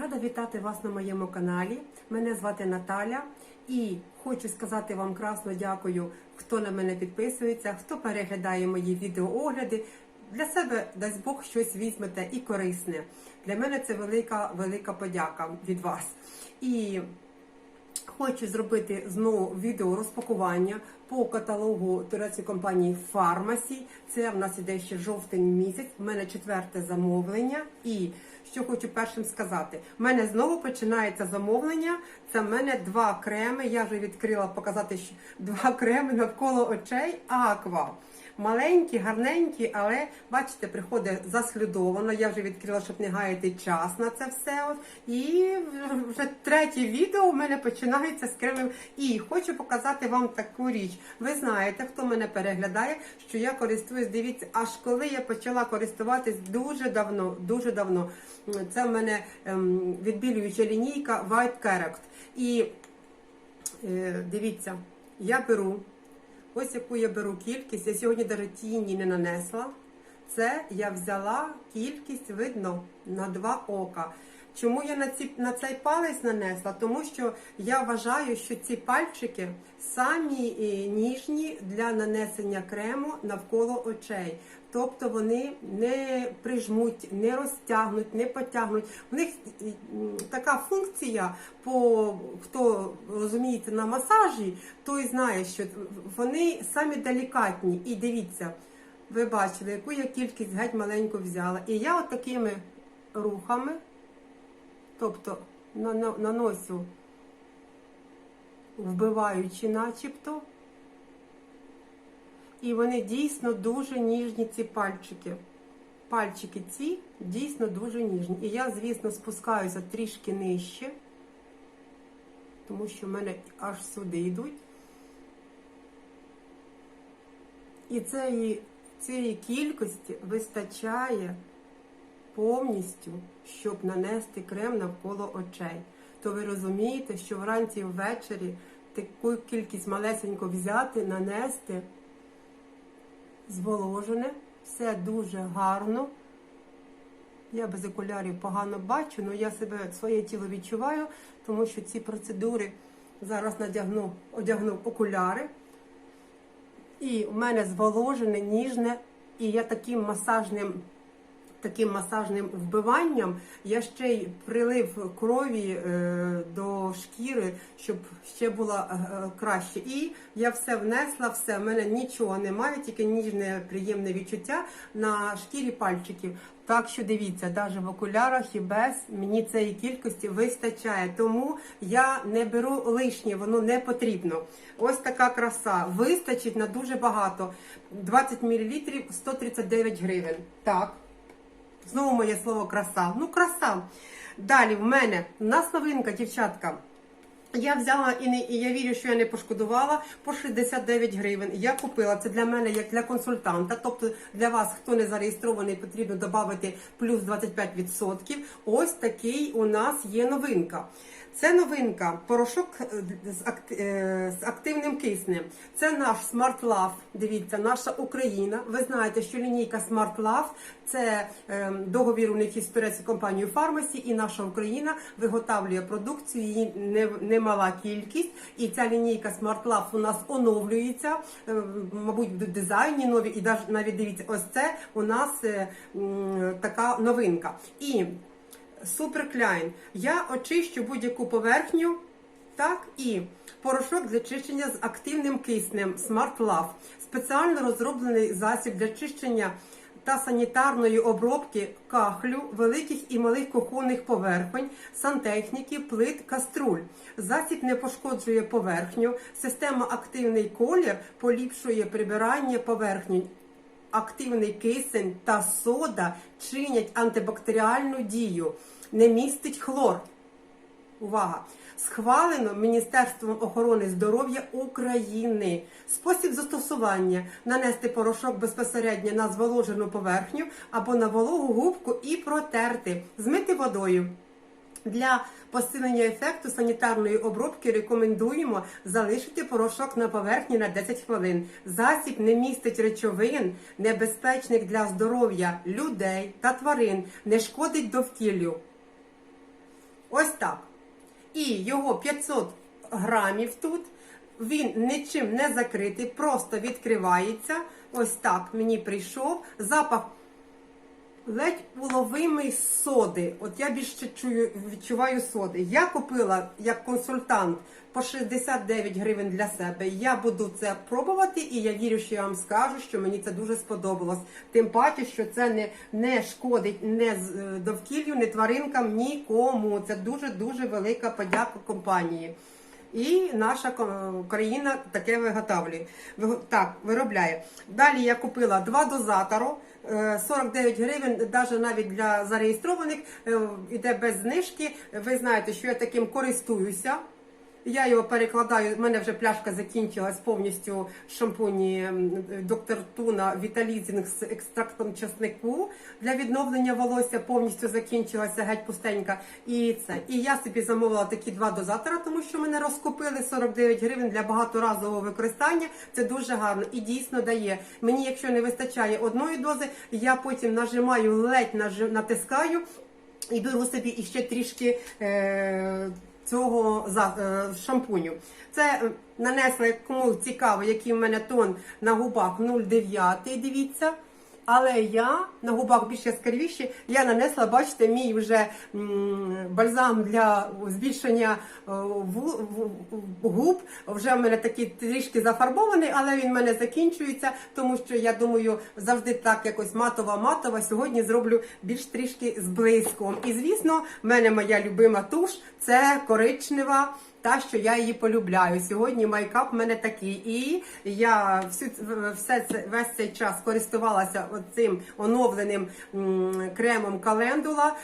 Рада вітати вас на моєму каналі. Мене звати Наталя і хочу сказати вам красно дякую, хто на мене підписується, хто переглядає мої відеоогляди. Для себе дасть Бог щось візьмете і корисне. Для мене це велика, велика подяка від вас. І Хочу зробити знову відео розпакування по каталогу турецької компанії Фармасі. Це в нас іде ще жовтень місяць. У мене четверте замовлення. І що хочу першим сказати, в мене знову починається замовлення. Це в мене два креми. Я вже відкрила показати що два креми навколо очей Аква. Маленькі, гарненькі, але бачите, приходить заслідовано. Я вже відкрила, щоб не гаяти час на це все. І вже третє відео у мене починається з кремів. І хочу показати вам таку річ. Ви знаєте, хто мене переглядає, що я користуюсь, дивіться, аж коли я почала користуватись дуже давно, дуже давно. Це в мене ем, відбілююча лінійка White Character. І е, дивіться, я беру. Ось яку я беру кількість. Я сьогодні навіть тіні не нанесла. Це я взяла кількість, видно, на два ока. Чому я на ці, на цей палець нанесла? Тому що я вважаю, що ці пальчики самі ніжні для нанесення крему навколо очей. Тобто вони не прижмуть, не розтягнуть, не потягнуть. У них така функція, по хто розуміється на масажі, той знає, що вони самі делікатні. І дивіться, ви бачили, яку я кількість геть маленьку взяла. І я от такими рухами, тобто на- на- наношу, вбиваючи начебто. І вони дійсно дуже ніжні, ці пальчики. Пальчики ці дійсно дуже ніжні. І я, звісно, спускаюся трішки нижче, тому що в мене аж сюди йдуть. І цієї, цієї кількості вистачає повністю, щоб нанести крем навколо очей. То ви розумієте, що вранці і ввечері таку кількість малесенько взяти, нанести зволожене, все дуже гарно. Я без окулярів погано бачу, але я себе своє тіло відчуваю, тому що ці процедури зараз надягну, одягну окуляри. І в мене зволожене, ніжне, і я таким масажним, таким масажним вбиванням я ще й прилив крові е, до шкіри, щоб ще було е, краще. І я все внесла, все, в мене нічого немає, тільки ніжне приємне відчуття на шкірі пальчиків. Так що дивіться, навіть в окулярах і без мені цієї кількості вистачає. Тому я не беру лишнє, воно не потрібно. Ось така краса. Вистачить на дуже багато. 20 мл 139 гривень. Так. Знову моє слово краса. Ну, краса. Далі в мене у нас новинка, дівчатка. Я взяла і не і я вірю, що я не пошкодувала по 69 гривень. Я купила це для мене як для консультанта. Тобто для вас, хто не зареєстрований, потрібно додати плюс 25%. Ось такий у нас є новинка. Це новинка, порошок е, е, з активним киснем. Це наш Smart Love. Дивіться, наша Україна. Ви знаєте, що лінійка Smart Love це е, договір у них із турецькою компанією Фармасі, і наша Україна виготовлює продукцію. Її не, немала кількість. І ця лінійка Smart Love у нас оновлюється. мабуть, в дизайні нові, і навіть дивіться, ось це у нас така новинка. І Супер Кляйн. Я очищу будь-яку поверхню. Так, і порошок для чищення з активним киснем Smart Love. Спеціально розроблений засіб для чищення та санітарної обробки кахлю, великих і малих кухонних поверхонь, сантехніки, плит, каструль. Засіб не пошкоджує поверхню. Система активний колір поліпшує прибирання поверхні активний кисень та сода чинять антибактеріальну дію, не містить хлор. Увага! Схвалено Міністерством охорони здоров'я України. Спосіб застосування нанести порошок безпосередньо на зволожену поверхню або на вологу губку і протерти, змити водою. Для посилення ефекту санітарної обробки рекомендуємо залишити порошок на поверхні на 10 хвилин. Засіб не містить речовин, небезпечних для здоров'я людей та тварин, не шкодить довкіллю. Ось так. І його 500 грамів тут. Він нічим не закритий, просто відкривається. Ось так мені прийшов. Запах ледь уловимий соди. От я більше чую, відчуваю соди. Я купила як консультант по 69 гривень для себе. Я буду це пробувати, і я вірю, що я вам скажу, що мені це дуже сподобалось. Тим паче, що це не, не шкодить не е, довкіллю, не тваринкам, нікому. Це дуже дуже велика подяка компанії. І наша країна таке виготовлює. Так, виробляє. Далі я купила два дозатору. Е, 49 гривень, навіть навіть для зареєстрованих, е, іде без знижки. Ви знаєте, що я таким користуюся. Я його перекладаю. У мене вже пляшка закінчилась повністю шампуні доктор Туна Віталізінг з екстрактом часнику для відновлення волосся. Повністю закінчилася геть пустенька. І це. І я собі замовила такі два дозатора, тому що мене розкупили 49 гривень для багаторазового використання. Це дуже гарно і дійсно дає. Мені, якщо не вистачає одної дози, я потім нажимаю ледь натискаю. І беру собі іще трішки е, цього за, е, шампуню. Це е, нанесла, кому цікаво, який в мене тон на губах 0,9, дивіться. Але я на губах більш яскравіші, я нанесла, бачите, мій вже бальзам для збільшення е, губ. Вже в мене такий трішки зафарбований, але він в мене закінчується, тому що я думаю, завжди так якось матова-матова. Сьогодні зроблю більш трішки з блиском. І звісно, в мене моя любима туш це коричнева. Та, що я її полюбляю. Сьогодні майкап в мене такий. І я всю все це весь цей час користувалася цим оновленим м, кремом календула.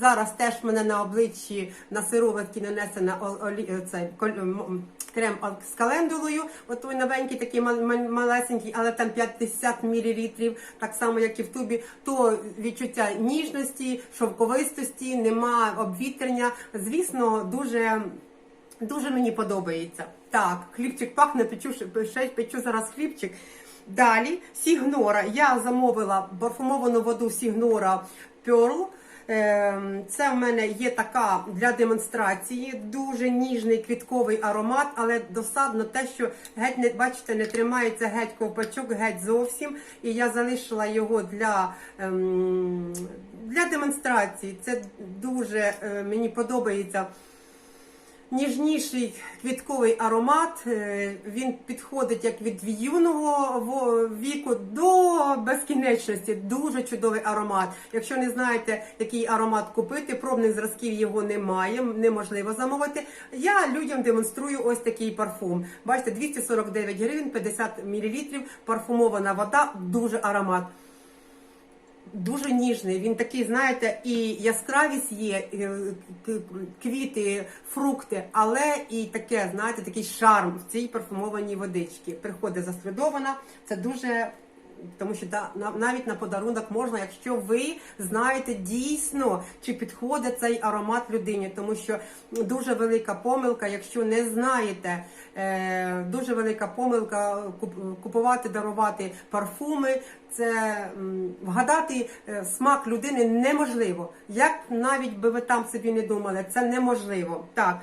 Зараз теж в мене на обличчі на сироватки нанесена олі- цей крем з календулою. От той новенький, такий мал- мал- малесенький, але там 50 мл, так само, як і в тубі. То відчуття ніжності, шовковистості, нема обвітрення. Звісно, дуже. Дуже мені подобається. Так, хлібчик пахне, печу, печу зараз хлібчик. Далі Сігнора. Я замовила парфумовану воду Сігнора Pearl. Ем, Це в мене є така для демонстрації, дуже ніжний квітковий аромат, але досадно те, що геть не бачите, не тримається геть ковпачок, геть зовсім. І я залишила його для, ем, для демонстрації. Це дуже е, мені подобається ніжніший квітковий аромат. Е, Він підходить як від юного віку до безкінечності. Дуже чудовий аромат. Якщо не знаєте, який аромат купити, пробних зразків його немає, неможливо замовити. Я людям демонструю ось такий парфум. Бачите, 249 гривень, 50 мл, парфумована вода, дуже аромат дуже ніжний. Він такий, знаєте, і яскравість є, е, квіти, фрукти, але і таке, знаєте, такий шарм в цій парфумованій водичці. Приходить застрядована. Це дуже. Тому що да, на- навіть на подарунок можна, якщо ви знаєте дійсно, чи підходить цей аромат людині, тому що дуже велика помилка, якщо не знаєте, е, дуже велика помилка куп- купувати, дарувати парфуми. Це вгадати е, смак людини неможливо. Як навіть би ви там собі не думали, це неможливо. Так.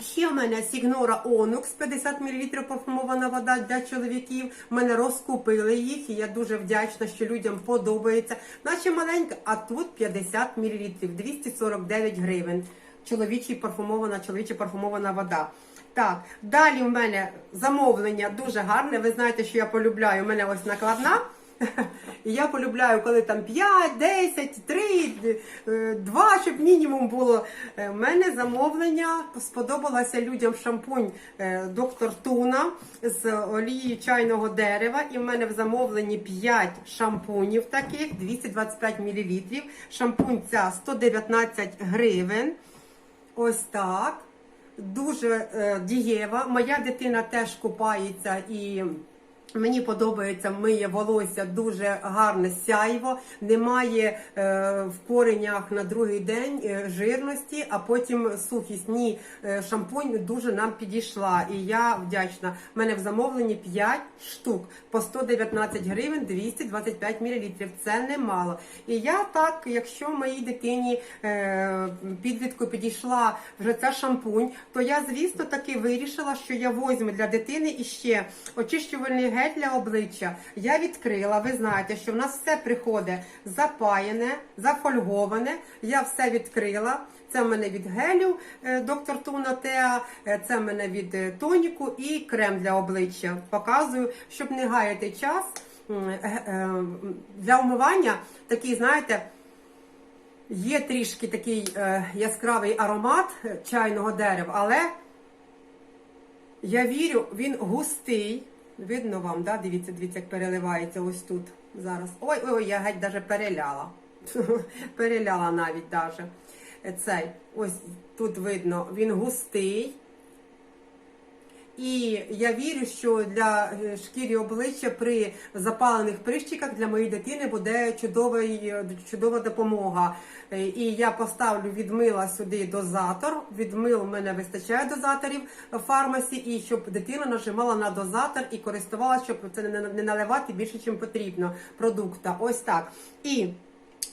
Ще в мене Сігнора Онукс 50 мл парфумована вода для чоловіків. Мене розкупили їх, і я дуже вдячна, що людям подобається. Наче маленька, а тут 50 мл, 249 гривень. Чоловічий парфумована, чоловіча парфумована вода. Так, далі в мене замовлення дуже гарне. Ви знаєте, що я полюбляю. У мене ось накладна. І я полюбляю, коли там 5, 10, 3, 2, щоб мінімум було. Е, У мене замовлення сподобалося людям шампунь е, доктор Туна з олії чайного дерева. І в мене в замовленні 5 шампунів таких, 225 мл. Шампунь ця 119 гривень. Ось так. Дуже е, дієва. Моя дитина теж купається і Мені подобається миє волосся дуже гарне сяйво, немає е, в коренях на другий день е, жирності, а потім сухість. Ні, е, шампунь дуже нам підійшла. І я вдячна. У мене в замовленні 5 штук по 119 гривень 225 мл. Це немало. І я так, якщо моїй дитині е, підлітку підійшла вже ця шампунь, то я, звісно, таки вирішила, що я возьму для дитини іще очищувальний гель для обличчя. Я відкрила. Ви знаєте, що в нас все приходить запаяне, зафольговане. Я все відкрила. Це в мене від гелю е, доктор Туна Теа, е, це в мене від е, тоніку і крем для обличчя. Показую, щоб не гаяти час. Для умивання такий, знаєте, є трішки такий яскравий аромат чайного дерева, але я вірю, він густий. Видно вам, да? дивіться, дивіться, як переливається ось тут зараз. Ой, ой, ой, я геть даже переляла. переляла навіть даже. Цей, ось тут видно, він густий. І я вірю, що для е, шкіри обличчя при запалених прищиках для моєї дитини буде чудовий, чудова допомога. Е, І я поставлю від мила сюди дозатор. Від мил в мене вистачає дозаторів в фармасі, і щоб дитина нажимала на дозатор і користувалася, щоб це не наливати більше, ніж потрібно продукта. Ось так. І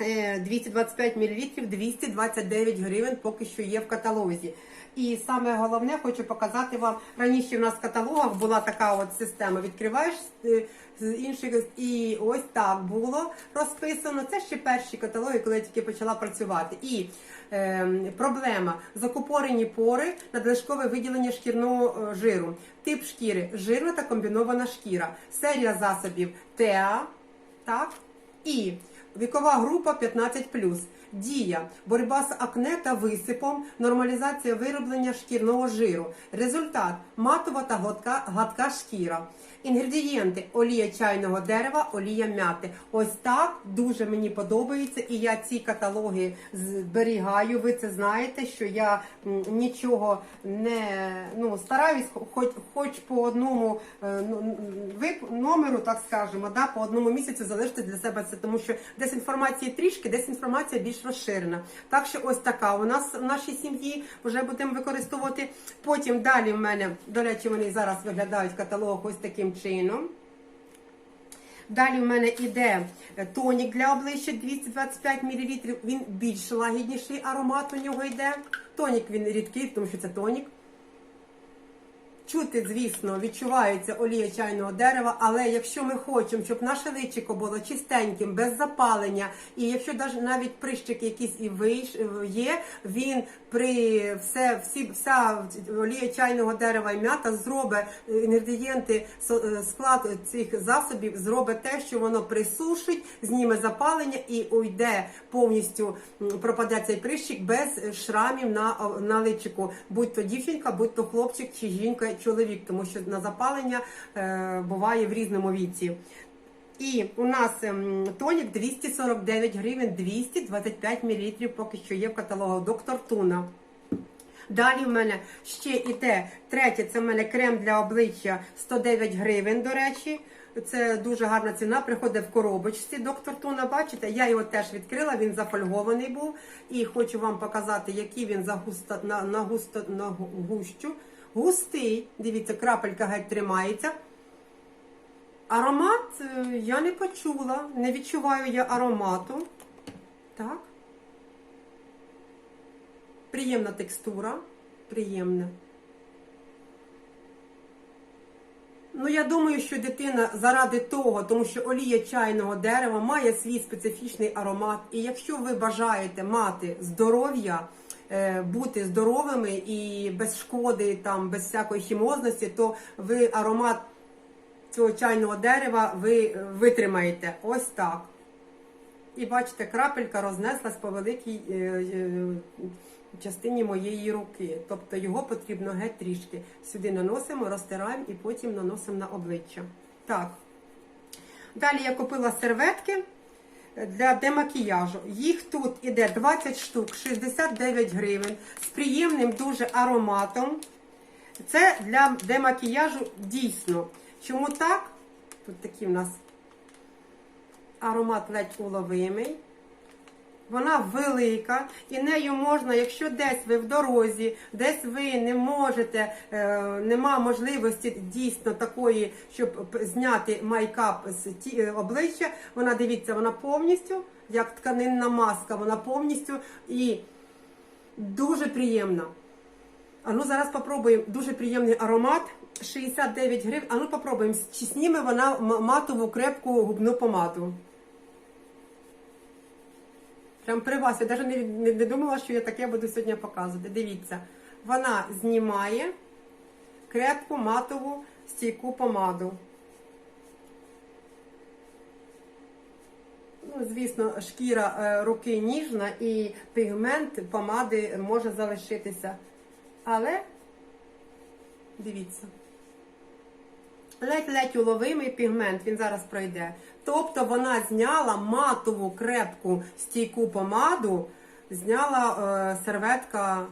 е, 225 мл 229 гривень поки що є в каталозі. І саме головне хочу показати вам. Раніше в нас в каталогах була така от система. Відкриваєш е, з інших і ось так було розписано. Це ще перші каталоги, коли я тільки почала працювати. І е, проблема закупорені пори, надлишкове виділення шкірного е, жиру, тип шкіри, жирна та комбінована шкіра, серія засобів ТЕА, так і вікова група 15+. Дія, боротьба з акне та висипом, нормалізація вироблення шкірного жиру. Результат матова та гладка, гладка шкіра. Інгредієнти олія чайного дерева, олія м'яти. Ось так дуже мені подобається, і я ці каталоги зберігаю. Ви це знаєте, що я нічого не ну стараюсь, хоч хоч по одному е, ну, номеру, так скажемо, да, по одному місяцю залишити для себе це, тому що дезінформації трішки, дезінформація розширена. Так що ось така у нас в нашій сім'ї вже будемо використовувати. Потім далі в мене, до речі, вони зараз виглядають каталог ось таким чином. Далі в мене йде тонік для обличчя 225 мл. Він більш лагідніший аромат у нього йде. Тонік він рідкий, тому що це тонік. Чути, звісно, відчувається олія чайного дерева, але якщо ми хочемо, щоб наше личико було чистеньким, без запалення, і якщо навіть прищики якісь і вийш є, він при все, всі, вся олія чайного дерева і м'ята зробить е, інгредієнти, е, склад цих засобів, зробить те, що воно присушить, зніме запалення і уйде повністю, пропаде цей прищик без шрамів на, на личику. Будь то дівчинка, будь то хлопчик чи жінка, чоловік, тому що на запалення е, буває в різному віці. І у нас ем, тонік 249 гривень, 225 мл, поки що є в каталогу доктор Туна. Далі в мене ще іде третє, це в мене крем для обличчя 109 гривень, до речі. Це дуже гарна ціна, приходить в коробочці. Доктор Туна, бачите, я його теж відкрила, він зафольгований був. І хочу вам показати, який він за густо, на, на, густо, на гущу. Густий, дивіться, крапелька геть тримається. Аромат е, я не почула, не відчуваю я аромату. Так. Приємна текстура. Приємна. Ну, я думаю, що дитина заради того, тому що олія чайного дерева має свій специфічний аромат. І якщо ви бажаєте мати здоров'я, бути здоровими і без шкоди, там, без всякої хімозності, то ви аромат цього чайного дерева ви е, витримаєте. Ось так. І бачите, крапелька рознеслась по великій е, е, частині моєї руки. Тобто його потрібно геть трішки. Сюди наносимо, розтираємо і потім наносимо на обличчя. Так. Далі я купила серветки для демакіяжу. Їх тут іде 20 штук, 69 гривень з приємним дуже ароматом. Це для демакіяжу дійсно. Чому так? Тут такий в нас аромат ледь уловимий. Вона велика, і нею можна, якщо десь ви в дорозі, десь ви не можете, е, нема можливості дійсно такої, щоб зняти майкап з е, обличчя. Вона дивіться, вона повністю, як тканинна маска, вона повністю і дуже приємна. А ну зараз попробуємо. Дуже приємний аромат. 69 гривень. А ну попробуємо, чи зніме вона матову крепку губну помаду. Прям при вас. Я навіть не, не, не думала, що я таке буду сьогодні показувати. Дивіться, вона знімає крепку матову стійку помаду. Ну, звісно, шкіра е, руки ніжна і пігмент помади може залишитися. Але дивіться. Ледь-ледь уловимий пігмент, він зараз пройде. Тобто вона зняла матову крепку стійку помаду, зняла е, серветка,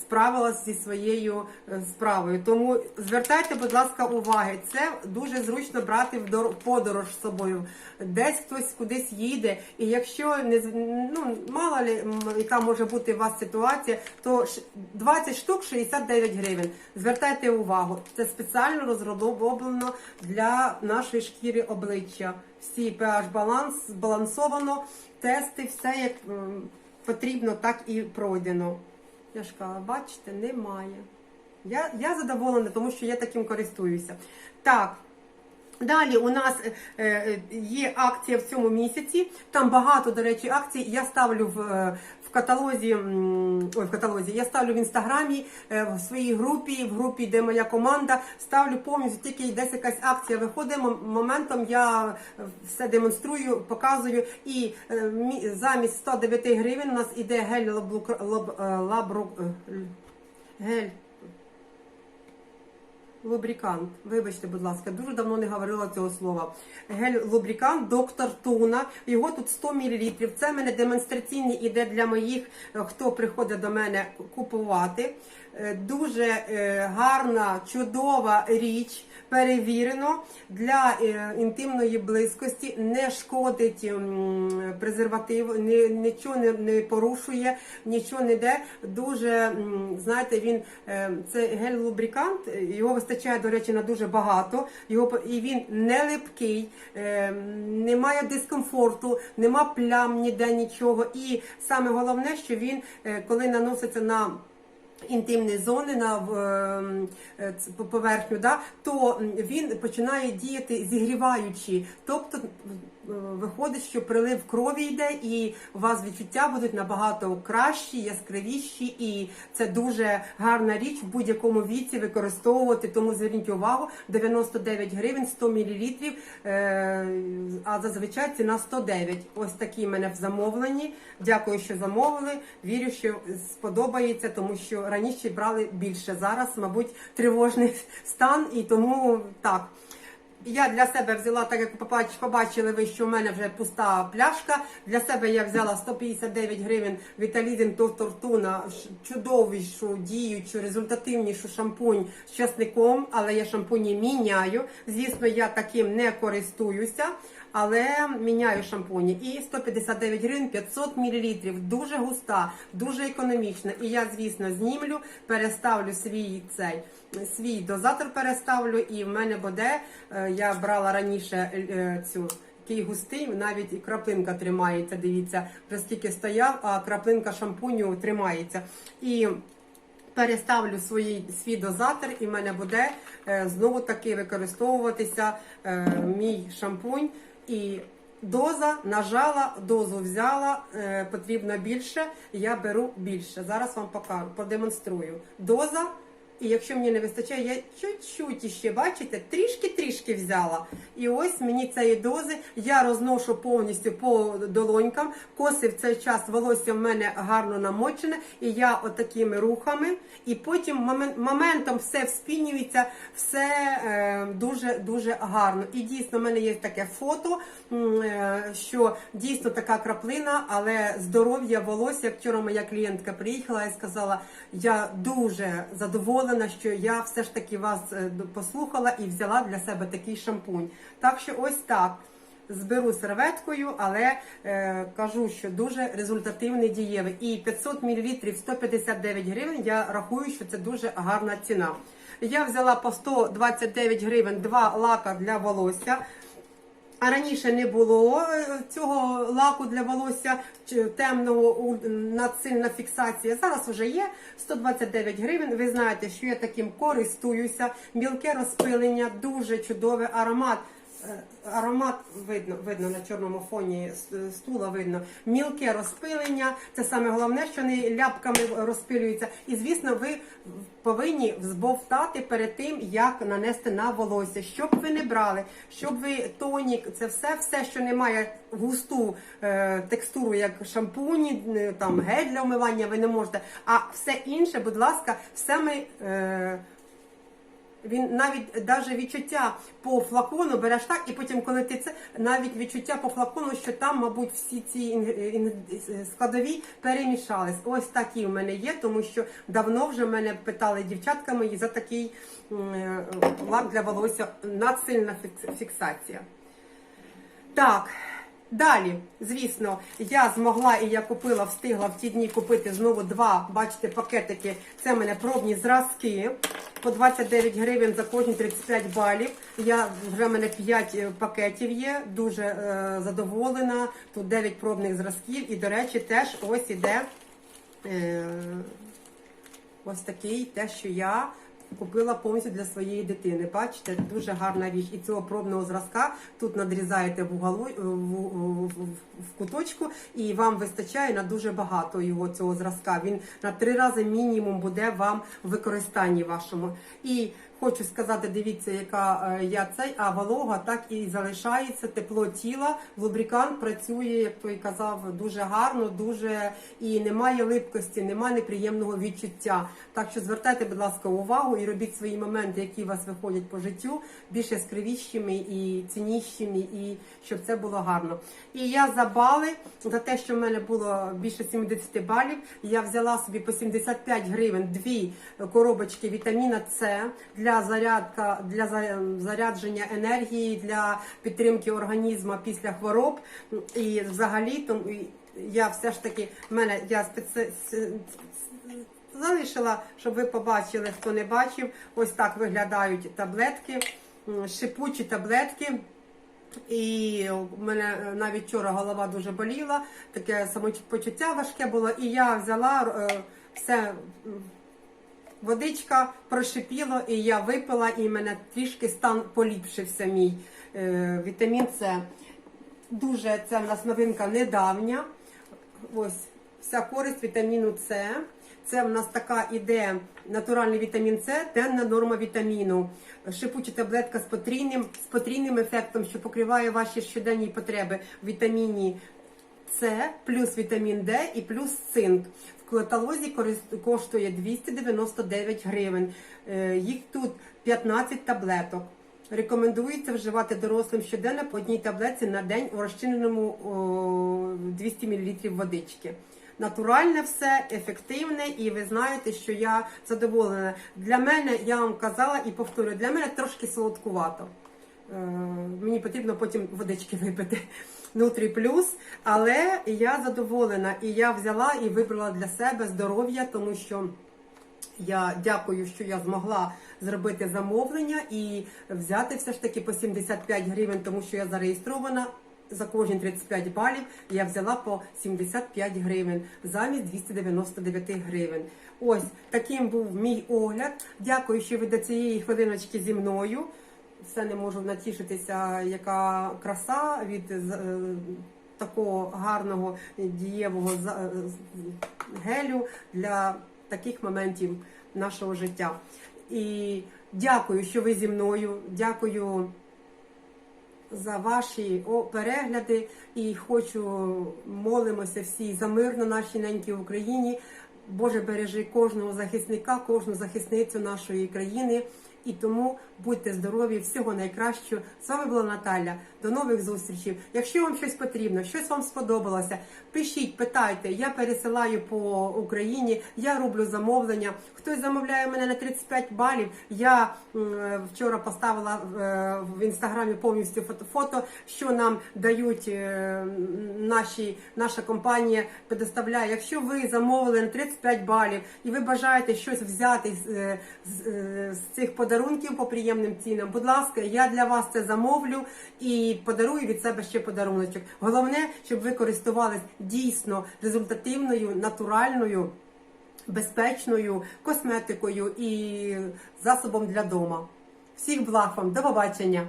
справилась зі своєю е, справою. Тому звертайте, будь ласка, уваги. Це дуже зручно брати в дор- подорож з собою. Десь хтось кудись їде, і якщо не ну, мало ли, яка може бути у вас ситуація, то ш- 20 штук 69 гривень. Звертайте увагу, це спеціально розроблено для нашої шкіри обличчя. Всі pH баланс збалансовано, тести, все як потрібно, так і пройдено. Я ж кажу, бачите, немає. Я, я задоволена, тому що я таким користуюся. Так. Далі у нас е, е, є акція в цьому місяці. Там багато, до речі, акцій. Я ставлю е, в каталозі, ой, в каталозі, я ставлю в інстаграмі, е, в своїй групі, в групі, де моя команда, ставлю повністю тільки десь якась акція виходить. Моментом я все демонструю, показую. І е, мі- замість 109 гривень у нас іде гель е, лабру, е, гель. Лубрикант, вибачте, будь ласка, дуже давно не говорила цього слова. Гель лубрикант доктор Туна. Його тут 100 мл. Це в мене демонстраційний іде для моїх, е, хто приходить до мене купувати. Е, Дуже е, гарна, чудова річ. Перевірено для е, інтимної близькості, не шкодить м, презерватив, нічого не, порушує, нічого не йде. Дуже знаєте, він це гель-лубрикант, його вистачає, до речі, на дуже багато. Його і він не липкий, немає дискомфорту, нема плям ніде нічого. І саме головне, що він, коли наноситься на інтимні зони на ем, е, поверхню, да, то він починає діяти зігріваючи. Тобто виходить, що прилив крові йде, і у вас відчуття будуть набагато кращі, яскравіші, і це дуже гарна річ в будь-якому віці використовувати. Тому зверніть увагу, 99 гривень, 100 мл, е, а зазвичай ціна 109. Ось такі в мене в замовленні. Дякую, що замовили. Вірю, що сподобається, тому що раніше брали більше. Зараз, мабуть, тривожний стан, і тому так. Я для себе взяла, так як побач- побачили ви, що в мене вже пуста пляшка. Для себе я взяла 159 гривень Віталізін Доктор Туна, чудовішу, діючу, результативнішу шампунь з часником, але я шампуні міняю. Звісно, я таким не користуюся. Але міняю шампуні. І 159 гривень 500 мл. Дуже густа, дуже економічна. І я, звісно, знімлю, переставлю свій цей свій дозатор переставлю, і в мене буде. е, Я брала раніше е, цю. Який густий, навіть і краплинка тримається. Дивіться, вже скільки стояв, а краплинка шампуню тримається. І переставлю свій, свій дозатор, і в мене буде е, знову таки використовуватися е, мій шампунь. І доза нажала, дозу взяла, е, потрібно більше, я беру більше. Зараз вам покажу, продемонструю. Доза. І якщо мені не вистачає, я чуть-чуть іще, бачите, трішки-трішки взяла. І ось мені цієї дози я розношу повністю по долонькам. Коси в цей час волосся в мене гарно намочене, і я отакими рухами. І потім моментом все вспінюється, все е, дуже дуже гарно. І дійсно, в мене є таке фото, е, що дійсно така краплина, але здоров'я волосся. Вчора моя клієнтка приїхала і сказала, я дуже задоволена задоволена, що я все ж таки вас е, послухала і взяла для себе такий шампунь. Так що ось так. Зберу серветкою, але е, кажу, що дуже результативний дієвий. І 500 мл 159 гривень. Я рахую, що це дуже гарна ціна. Я взяла по 129 гривень два лака для волосся. А раніше не було е, цього лаку для волосся темного надсильна фіксація. Зараз вже є 129 гривень. Ви знаєте, що я таким користуюся. Мілке розпилення, дуже чудовий аромат. Е, Аромат видно, видно на чорному фоні стула видно. Мілке розпилення. Це саме головне, що не ляпками розпилюється. І звісно, ви повинні взбовтати перед тим, як нанести на волосся. Щоб ви не брали, щоб ви тонік, це все, все, що не має густу е, текстуру, як шампуні, е, там гель для умивання, ви не можете. А все інше, будь ласка, все ми. Е, він навіть даже відчуття по флакону береш так, і потім, коли ти це навіть відчуття по флакону, що там, мабуть, всі ці складові перемішались. Ось такі в мене є, тому що давно вже мене питали дівчатка мої за такий е, лак для волосся надсильна фіксація. Так, далі, звісно, я змогла і я купила, встигла в ті дні купити знову два, бачите, пакетики. Це в мене пробні зразки по 29 гривень за кожні 35 балів. Я вже в мене 5 пакетів є, дуже е, задоволена. Тут 9 пробних зразків. І, до речі, теж ось іде. Е, Ось такий, те, що я купила повністю для своєї дитини. Бачите, дуже гарна річ. І цього пробного зразка тут надрізаєте в, уголу, в, в, в, куточку, і вам вистачає на дуже багато його цього зразка. Він на три рази мінімум буде вам в використанні вашому. І хочу сказати, дивіться, яка е, я цей, а волога так і залишається, тепло тіла. Лубрикант працює, як той казав, дуже гарно, дуже і немає липкості, немає неприємного відчуття. Так що звертайте, будь ласка, увагу і робіть свої моменти, які у вас виходять по життю, більш яскравішими і ціннішими, і щоб це було гарно. І я за бали, за те, що в мене було більше 70 балів, я взяла собі по 75 гривень дві коробочки вітаміна С для зарядка, для зарядження енергії, для підтримки організму після хвороб. І взагалі тому я все ж таки в мене я спеці... залишила, щоб ви побачили, хто не бачив. Ось так виглядають таблетки, шипучі таблетки. І в мене е, навіть вчора голова дуже боліла, таке самопочуття важке було. І я взяла е, все, водичка прошипіло, і я випила, і мене трішки стан поліпшився мій е, вітамін С. Дуже це в нас новинка недавня. Ось вся користь вітаміну С. Це в нас така іде натуральний вітамін С, денна норма вітаміну, шипуча таблетка з потрійним, з потрійним ефектом, що покриває ваші щоденні потреби в вітаміні С, плюс вітамін Д і плюс цинк. В каталозі коштує 299 гривень. Е, Їх тут 15 таблеток. Рекомендується вживати дорослим щоденно по одній таблетці на день у розчиненому 200 мл водички. Натуральне все, ефективне, і ви знаєте, що я задоволена. Для мене, я вам казала і повторюю, для мене трошки солодкувато. Е, Мені потрібно потім водички випити. Нутрі плюс, але я задоволена і я взяла і вибрала для себе здоров'я, тому що я дякую, що я змогла зробити замовлення і взяти все ж таки по 75 гривень, тому що я зареєстрована. За кожні 35 балів я взяла по 75 гривень замість 299 гривень. Ось таким був мій огляд. Дякую, що ви до цієї хвилиночки зі мною. Все не можу натішитися, яка краса від е, такого гарного дієвого е, гелю для таких моментів нашого життя. І дякую, що ви зі мною. Дякую за ваші перегляди. І хочу молимося всі за мир на нашій ненькій Україні. Боже, бережи кожного захисника, кожну захисницю нашої країни. І тому будьте здорові, всього найкращого. З вами була Наталя. До нових зустрічей. Якщо вам щось потрібно, щось вам сподобалося, пишіть, питайте. Я пересилаю по Україні, я роблю замовлення. Хтось замовляє мене на 35 балів. Я вчора поставила е, в інстаграмі повністю фото, що нам дають е, наші, наша компанія предоставляє. Якщо ви замовили на 35 балів і ви бажаєте щось взяти з, е, з, з цих подарунків по приємним цінам, будь ласка, я для вас це замовлю і подарую від себе ще подаруночок. Головне, щоб ви користувались дійсно результативною, натуральною, безпечною косметикою і засобом для дома. Всіх благ вам, до побачення!